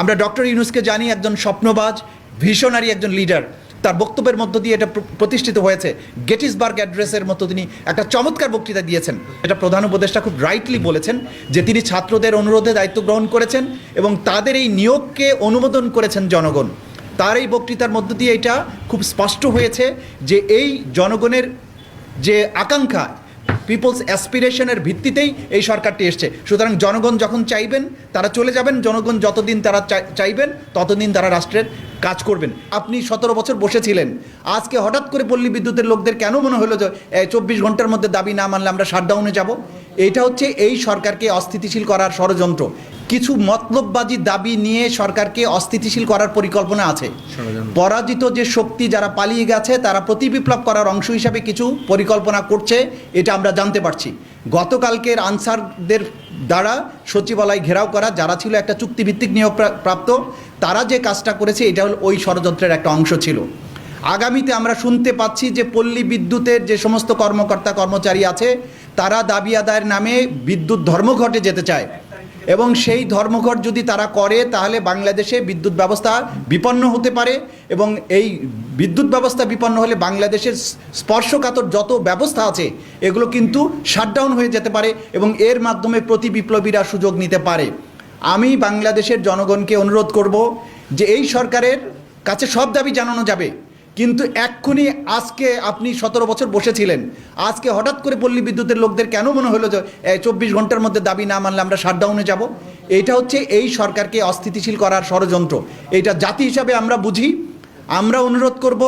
আমরা ডক্টর ইউনুসকে জানি একজন স্বপ্নবাজ, ভিশনারি একজন লিডার। তার বক্তব্যের মধ্য দিয়ে এটা প্রতিষ্ঠিত হয়েছে। গেটিসবার্গ অ্যাড্রেসের মতো তিনি একটা চমৎকার বক্তৃতা দিয়েছেন। এটা প্রধান উপদেষ্টা খুব রাইটলি বলেছেন যে তিনি ছাত্রদের অনুরোধে দায়িত্ব গ্রহণ করেছেন এবং তাদের এই নিয়োগকে অনুমোদন করেছেন জনগণ। তার এই বক্তৃতার মধ্য দিয়ে এটা খুব স্পষ্ট হয়েছে যে এই জনগণের যে আকাঙ্ক্ষা পিপলস অ্যাসপিরেশনের ভিত্তিতেই এই সরকারটি এসছে। সুতরাং জনগণ যখন চাইবেন, তারা চলে যাবেন। জনগণ যতদিন তারা চাইবেন, ততদিন তারা রাষ্ট্রের কাজ করবেন। আপনি সতেরো বছর বসেছিলেন। আজকে হঠাৎ করে পল্লী বিদ্যুতের লোকদের কেন মনে হলো যে চব্বিশ ঘণ্টার মধ্যে দাবি না মানলে আমরা শাটডাউনে যাব? এটা হচ্ছে এই সরকারকে অস্থিতিশীল করার ষড়যন্ত্র। কিছু মতলববাজি দাবি নিয়ে সরকারকে অস্থিতিশীল করার পরিকল্পনা আছে। পরাজিত যে শক্তি যারা পালিয়ে গেছে তারা প্রতিবিপ্লব করার অংশ হিসাবে কিছু পরিকল্পনা করছে এটা আমরা জানতে পারছি। গতকালকের আনসারদের দ্বারা সচিবালয় ঘেরাও করা যারা ছিল একটা চুক্তিভিত্তিক নিয়োগ প্রাপ্ত তারা যে কাজটা করেছে এটা হল ওই ষড়যন্ত্রের একটা অংশ ছিল। আগামীতে আমরা শুনতে পাচ্ছি যে পল্লী বিদ্যুতের যে সমস্ত কর্মকর্তা কর্মচারী আছে তারা দাবি আদায়ের নামে বিদ্যুৎ ধর্মঘটে যেতে চায়। এবং সেই ধর্মঘট যদি তারা করে, তাহলে বাংলাদেশে বিদ্যুৎ ব্যবস্থা বিপন্ন হতে পারে এবং এই বিদ্যুৎ ব্যবস্থা বিপন্ন হলে বাংলাদেশের স্পর্শকাতর যত ব্যবস্থা আছে, এগুলো কিন্তু শাটডাউন হয়ে যেতে পারে এবং এর মাধ্যমে প্রতি বিপ্লবীরা সুযোগ নিতে পারে। আমি বাংলাদেশের জনগণকে অনুরোধ করব যে এই সরকারের কাছে সব দাবি জানানো যাবে। কিন্তু এক্ষুনি আজকে আপনি সতেরো বছর বসেছিলেন। আজকে হঠাৎ করে পল্লী বিদ্যুতের লোকদের কেন মনে হলো যে চব্বিশ ঘণ্টার মধ্যে দাবি না মানলে আমরা শাটডাউনে যাব? এটা হচ্ছে এই সরকারকে অস্থিতিশীল করার ষড়যন্ত্র। এটা জাতি হিসাবে আমরা বুঝি। আমরা অনুরোধ করব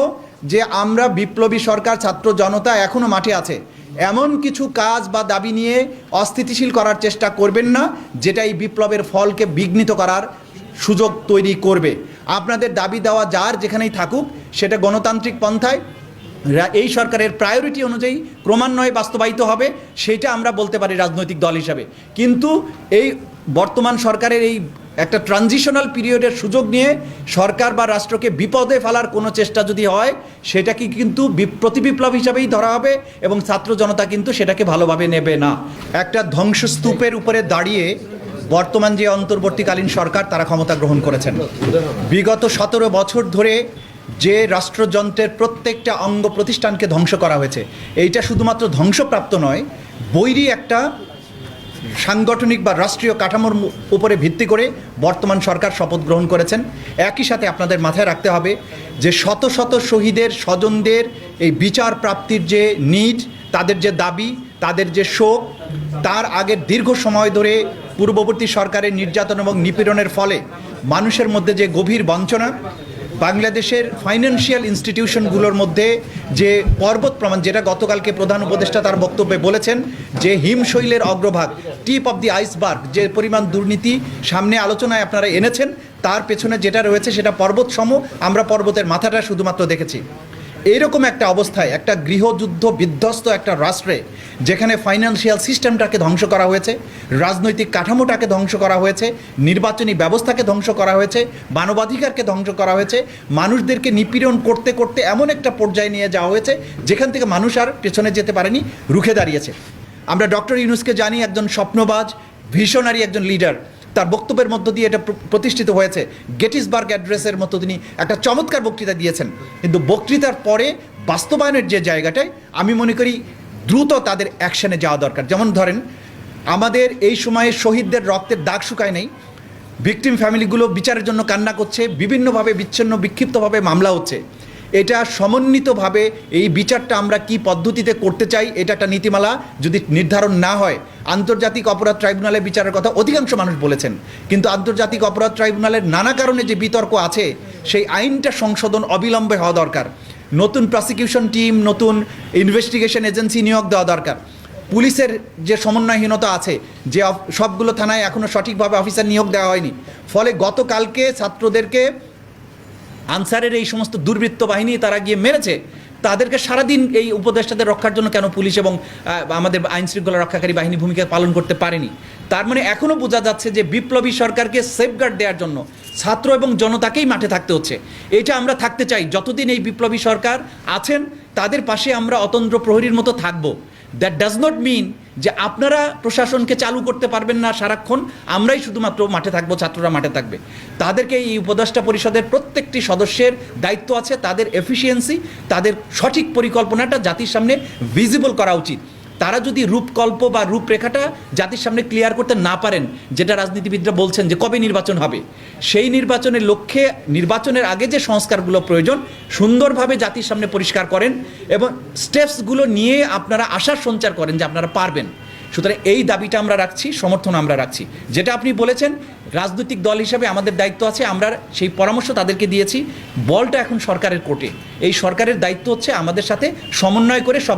যে আমরা বিপ্লবী সরকার, ছাত্র জনতা এখনও মাঠে আছে। এমন কিছু কাজ বা দাবি নিয়ে অস্থিতিশীল করার চেষ্টা করবেন না যেটা এই বিপ্লবের ফলকে বিঘ্নিত করার সুযোগ তৈরি করবে। আপনাদের দাবি দেওয়া যার যেখানেই থাকুক সেটা গণতান্ত্রিক পন্থায়। এই সরকারের প্রায়োরিটি অনুযায়ী ক্রমান্বয়ে বাস্তবায়িত হবে, সেটা আমরা বলতে পারি রাজনৈতিক দল হিসাবে। কিন্তু এই বর্তমান সরকারের এই একটা ট্রানজিশনাল পিরিয়ডের সুযোগ নিয়ে সরকার বা রাষ্ট্রকে বিপদে ফেলার কোনো চেষ্টা যদি হয়, সেটাকে কিন্তু প্রতিবিপ্লব হিসাবেই ধরা হবে এবং ছাত্র জনতা কিন্তু সেটাকে ভালোভাবে নেবে না। একটা ধ্বংসস্তূপের উপরে দাঁড়িয়ে বর্তমান যে অন্তর্বর্তীকালীন সরকার, তারা ক্ষমতা গ্রহণ করেছেন। বিগত সতেরো বছর ধরে যে রাষ্ট্রযন্ত্রের প্রত্যেকটা অঙ্গ প্রতিষ্ঠানকে ধ্বংস করা হয়েছে। এইটা শুধুমাত্র ধ্বংসপ্রাপ্ত নয়, বৈরী একটা সাংগঠনিক বা রাষ্ট্রীয় কাঠামোর উপরে ভিত্তি করে বর্তমান সরকার শপথ গ্রহণ করেছেন। একই সাথে আপনাদের মাথায় রাখতে হবে যে শত শত শহীদের স্বজনদের এই বিচার প্রাপ্তির যে নিড তাদের যে দাবি, তাদের যে শোক, তার আগের দীর্ঘ সময় ধরে পূর্ববর্তী সরকারের নির্যাতন এবং নিপীড়নের ফলে মানুষের মধ্যে যে গভীর বঞ্চনা বাংলাদেশের ফাইন্যান্সিয়াল ইনস্টিটিউশনগুলোর মধ্যে যে পর্বত প্রমাণ, যেটা গতকালকে প্রধান উপদেষ্টা তার বক্তব্যে বলেছেন, যে হিমশৈলের অগ্রভাগ টিপ অফ দি আইসবার্গ যে পরিমাণ দুর্নীতি সামনে আলোচনায় আপনারা এনেছেন, তার পেছনে যেটা রয়েছে সেটা পর্বত সম আমরা পর্বতের মাথাটা শুধুমাত্র দেখেছি। এইরকম একটা অবস্থায় একটা গৃহযুদ্ধ বিধ্বস্ত একটা রাষ্ট্রে যেখানে ফাইন্যান্সিয়াল সিস্টেমটাকে ধ্বংস করা হয়েছে, রাজনৈতিক কাঠামোটাকে ধ্বংস করা হয়েছে, নির্বাচনী ব্যবস্থাকে ধ্বংস করা হয়েছে, মানবাধিকারকে ধ্বংস করা হয়েছে, মানুষদেরকে নিপীড়ন করতে করতে এমন একটা পর্যায়ে নিয়ে যাওয়া হয়েছে, যেখান থেকে মানুষ আর পেছনে যেতে পারেনি, রুখে দাঁড়িয়েছে। আমরা ডক্টর ইউনুসকে জানি, একজন স্বপ্নবাজ ভিশনারি একজন লিডার তার বক্তব্যের মধ্য দিয়ে এটা প্রতিষ্ঠিত হয়েছে। গেটিসবার্গ অ্যাড্রেসের মতো তিনি একটা চমৎকার বক্তৃতা দিয়েছেন। কিন্তু বক্তৃতার পরে বাস্তবায়নের যে জায়গাটায় আমি মনে করি দ্রুত তাদের অ্যাকশানে যাওয়া দরকার। যেমন ধরেন, আমাদের এই সময়ে শহীদদের রক্তের দাগ শুকায় নেই। ভিকটিম ফ্যামিলিগুলো বিচারের জন্য কান্না করছে, বিভিন্নভাবে বিচ্ছিন্ন, বিক্ষিপ্তভাবে মামলা হচ্ছে। এটা সমন্বিতভাবে এই বিচারটা আমরা কি পদ্ধতিতে করতে চাই, এটা একটা নীতিমালা, যদি নির্ধারণ না হয়, আন্তর্জাতিক অপরাধ ট্রাইব্যুনালের বিচারের কথা অধিকাংশ মানুষ বলেছেন। কিন্তু আন্তর্জাতিক অপরাধ ট্রাইব্যুনালের নানা কারণে যে বিতর্ক আছে, সেই আইনটা সংশোধন অবিলম্বে হওয়া দরকার। নতুন প্রসিকিউশন টিম নতুন ইনভেস্টিগেশন এজেন্সি নিয়োগ দেওয়া দরকার। পুলিশের যে সমন্বয়হীনতা আছে, যে সবগুলো থানায় এখনও সঠিকভাবে অফিসার নিয়োগ দেওয়া হয়নি। ফলে গতকালকে ছাত্রদেরকে আনসারের এই সমস্ত দুর্বৃত্ত বাহিনী তারা গিয়ে মেরেছে, তাদেরকে সারাদিন এই উপদেষ্টাদের রক্ষার জন্য কেন পুলিশ এবং আমাদের আইন শৃঙ্খলা রক্ষাকারী বাহিনী ভূমিকা পালন করতে পারেনি? তার মানে এখনও বোঝা যাচ্ছে যে বিপ্লবী সরকারকে সেফগার্ড দেওয়ার জন্য ছাত্র এবং জনতাকেই মাঠে থাকতে হচ্ছে। এটা আমরা থাকতে চাই, যতদিন এই বিপ্লবী সরকার আছেন, তাদের পাশে আমরা অতন্ত্র প্রহরীর মতো থাকব। দ্যাট ডাজ নট মিন যে আপনারা প্রশাসনকে চালু করতে পারবেন না সারাক্ষণ, আমরাই শুধুমাত্র মাঠে থাকব, ছাত্ররা মাঠে থাকবে। তাদেরকে এই উপদেষ্টা পরিষদের প্রত্যেকটি সদস্যের দায়িত্ব আছে, তাদের এফিসিয়েন্সি তাদের সঠিক পরিকল্পনাটা জাতির সামনে ভিজিবল করা উচিত। তারা যদি রূপকল্প বা রূপরেখাটা জাতির সামনে ক্লিয়ার করতে না পারেন, যেটা রাজনীতিবিদরা বলছেন যে কবে নির্বাচন হবে, সেই নির্বাচনের লক্ষ্যে, নির্বাচনের আগে যে সংস্কারগুলো প্রয়োজন, সুন্দরভাবে জাতির সামনে পরিষ্কার করেন এবং স্টেপসগুলো নিয়ে আপনারা আশার সঞ্চার করেন যে আপনারা পারবেন। সুতরাং এই দাবিটা আমরা রাখছি, সমর্থন আমরা রাখছি। যেটা আপনি বলেছেন, রাজনৈতিক দল হিসাবে আমাদের দায়িত্ব আছে, আমরা সেই পরামর্শ তাদেরকে দিয়েছি, বলটা এখন সরকারের কোর্টে। এই সরকারের দায়িত্ব হচ্ছে আমাদের সাথে সমন্বয় করে সব